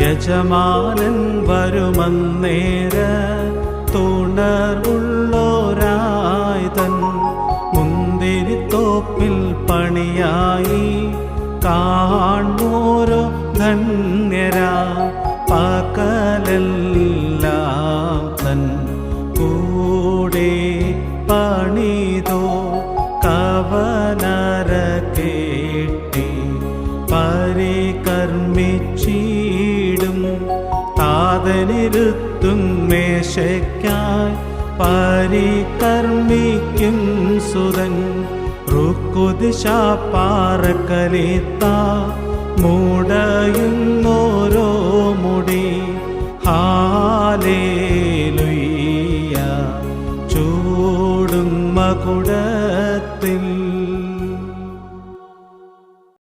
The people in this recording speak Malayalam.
യജമാനൻ വരുമന്നേര തുണർവുള്ളോരായി തൻ മുന്തിരിത്തോപ്പിൽ പണിയായി കാണോരോ ധന്യരാ പകലെല്ലാം തൻ കൂടെ പണിതോ കവനര കേട്ടി പരികർമ്മിച്ചിടും താതനിരുത്തും മേശയ്ക്കായി പരികർമ്മിക്കും സുതൻ. റുക്കുദിശാപ്പാറക്കലിത്ത മൂടയുന്നോരോ മുടി. ഹാലേലുയ്യ ചൂടും മകുട